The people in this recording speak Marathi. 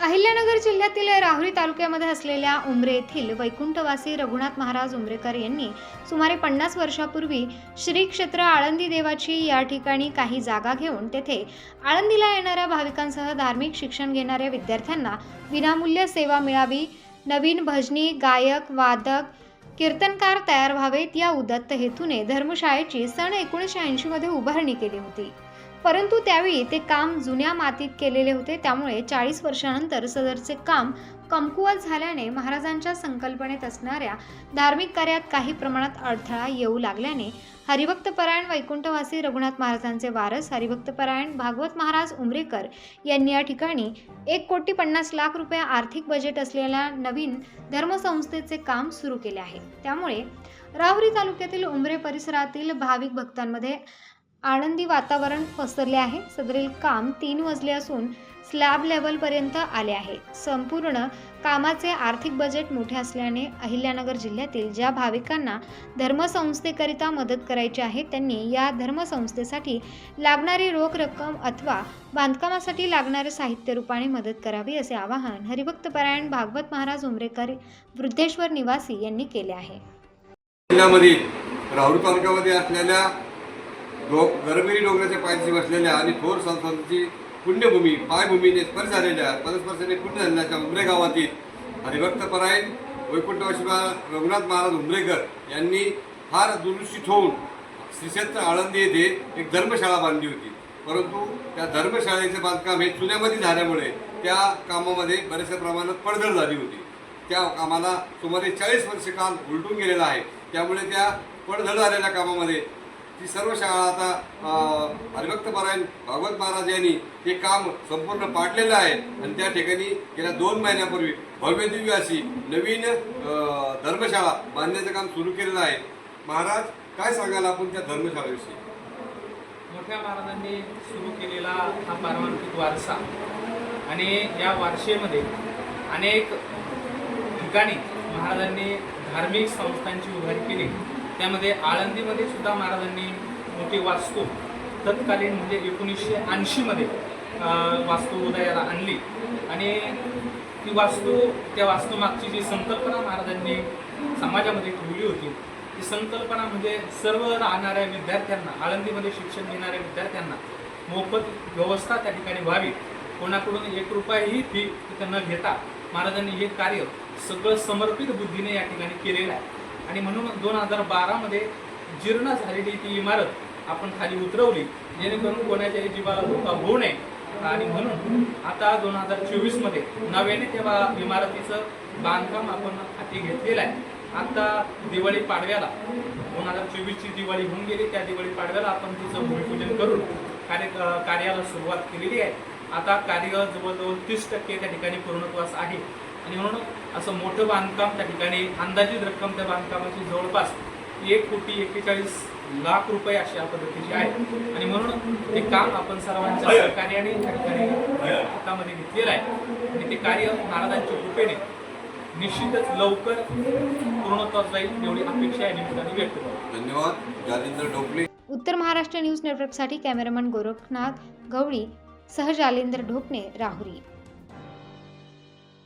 अहिल्यानगर जिल्ह्यातील राहुरी तालुक्यामध्ये असलेल्या उमरे येथील वैकुंठवासी रघुनाथ महाराज उमरेकर यांनी सुमारे पन्नास वर्षापूर्वी श्री क्षेत्र आळंदी देवाची या ठिकाणी काही जागा घेऊन तेथे आळंदीला येणाऱ्या भाविकांसह धार्मिक शिक्षण घेणाऱ्या विद्यार्थ्यांना विनामूल्य सेवा मिळावी नवीन भजनी गायक वादक कीर्तनकार तयार व्हावेत या उदत्त हेतूने धर्मशाळेची सन एकोणीसशे ऐंशीमध्ये उभारणी केली होती. परंतु त्यावेळी ते काम जुन्या मातीत केलेले होते. त्यामुळे चाळीस वर्षानंतर सदरचे काम कमकुवत झाल्याने महाराजांच्या संकल्पनेत असणाऱ्या धार्मिक कार्यात काही प्रमाणात अडथळा येऊ लागल्याने हरिभक्तपरायण वैकुंठवासी रघुनाथ महाराजांचे वारस हरिभक्तपरायण भागवत महाराज उमरेकर यांनी या ठिकाणी एक कोटी पन्नास लाख रुपये आर्थिक बजेट असलेल्या नवीन धर्मसंस्थेचे काम सुरू केले आहे. त्यामुळे राहुरी तालुक्यातील उमरे परिसरातील भाविक भक्तांमध्ये आनंदी वातावरण पसरले आहे. सदरील काम तीन वजले असून स्लॅब लेवलपर्यंत आले आहे. संपूर्ण कामाचे आर्थिक बजेट मोठे असल्याने अहिल्यानगर जिल्ह्यातील ज्या भाविकांना धर्मसंस्थेकरिता मदत करायची आहे त्यांनी या धर्मसंस्थेसाठी लागणारी रोख रक्कम अथवा बांधकामासाठी लागणारे साहित्य रूपाने मदत करावी असे आवाहन हरिभक्तपरायण भागवत महाराज उमरेकर वृद्धेश्वर निवासी यांनी केले आहे. जिल्ह्यामध्ये राहुरी तालुक्यामध्ये असलेल्या डो गरमिरी डोंगराच्या पायथ्याशी बसलेल्या आणि थोर संस्थांची पुण्यभूमी पायभूमीने स्पर्श झालेल्या पदस्पर्शाने पुण्य झालेल्या उमरे गावातील हरिभक्तपरायण वैकुंठवासी महा- रघुनाथ महाराज उमरेकर यांनी फार दुरुस्ती ठेवून श्रीक्षेत्र आळंदी येथे एक धर्मशाळा बांधली होती. परंतु त्या धर्मशाळेचे बांधकाम हे चुन्यामध्ये झाल्यामुळे त्या कामामध्ये बऱ्याचशा प्रमाणात पडझड झाली होती. त्या कामाला सुमारे चाळीस वर्ष काल उलटून गेलेला आहे. त्यामुळे त्या पडझड झालेल्या कामामध्ये ती सर्व शाळा आता अं, हरिभक्तपरायण भागवत महाराज यांनी ते काम संपूर्ण पाडलेलं आहे. आणि त्या ठिकाणी गेल्या दोन महिन्यापूर्वी भव्यदिव्य अशी नवीन धर्मशाळा बांधण्याचं काम सुरू केलेलं आहे. महाराज काय सांगाल आपण त्या धर्मशाळेविषयी? मोठ्या महाराजांनी सुरू केलेला हा पारमार्थिक वारसा आणि या वारशेमध्ये अनेक ठिकाणी महाराजांनी धार्मिक संस्थांची उभारी केली. त्यामध्ये आळंदीमध्ये सुद्धा महाराजांनी मोठी वास्तू तत्कालीन म्हणजे एकोणीसशे ऐंशीमध्ये वास्तू उदयाला आणली. आणि ती वास्तू त्या वास्तूमागची जी संकल्पना महाराजांनी समाजामध्ये ठेवली होती ती संकल्पना म्हणजे सर्व राहणाऱ्या विद्यार्थ्यांना आळंदीमध्ये शिक्षण घेणाऱ्या विद्यार्थ्यांना मोफत व्यवस्था त्या ठिकाणी व्हावी. कोणाकडून एक रुपयाही फी तिथं न घेता महाराजांनी हे कार्य सगळं समर्पित बुद्धीने या ठिकाणी केलेलं आहे. आणि म्हणून दोन हजार बारामध्ये जीर्ण झालेली ती इमारत आपण खाली उतरवली जेणेकरून कोणाच्याही जीवाला धोका होऊ नये. आणि म्हणून आता दोन हजार चोवीसमध्ये नव्याने त्या इमारतीचं बांधकाम आपण हाती घेतलेलं आहे. आता दिवाळी पाडव्याला दोन हजार चोवीसची दिवाळी होऊन गेली त्या दिवाळी पाडव्याला आपण तिचं भूमिपूजन करून कार्य कार्याला सुरुवात केलेली आहे. आता कार्य जवळजवळ तीस टक्के त्या ठिकाणी पूर्णत्वास आहे. आणि म्हणून असं मोठं बांधकाम त्या ठिकाणी अंदाजित रक्कम त्या बांधकामाची जवळपास एक कोटी एक्केचाळीस लाख रुपये अशा पद्धतीची आहे. आणि म्हणून ते काम आपण सर्वांच्या सहकार्याने त्या ठिकाणी हातामध्ये घेतलेलं आहे. आणि ते कार्य महाराजांच्या कृपेने निश्चितच लवकर पूर्णत्वास जाईल एवढी अपेक्षा या निमित्ताने व्यक्त करतो. धन्यवाद. जालिंदर ढोकले. उत्तर महाराष्ट्र न्यूज नेटवर्कसाठी कॅमेरामन गोरखनाथ गवळी सह जालिंदर ढोकणे राहुरी.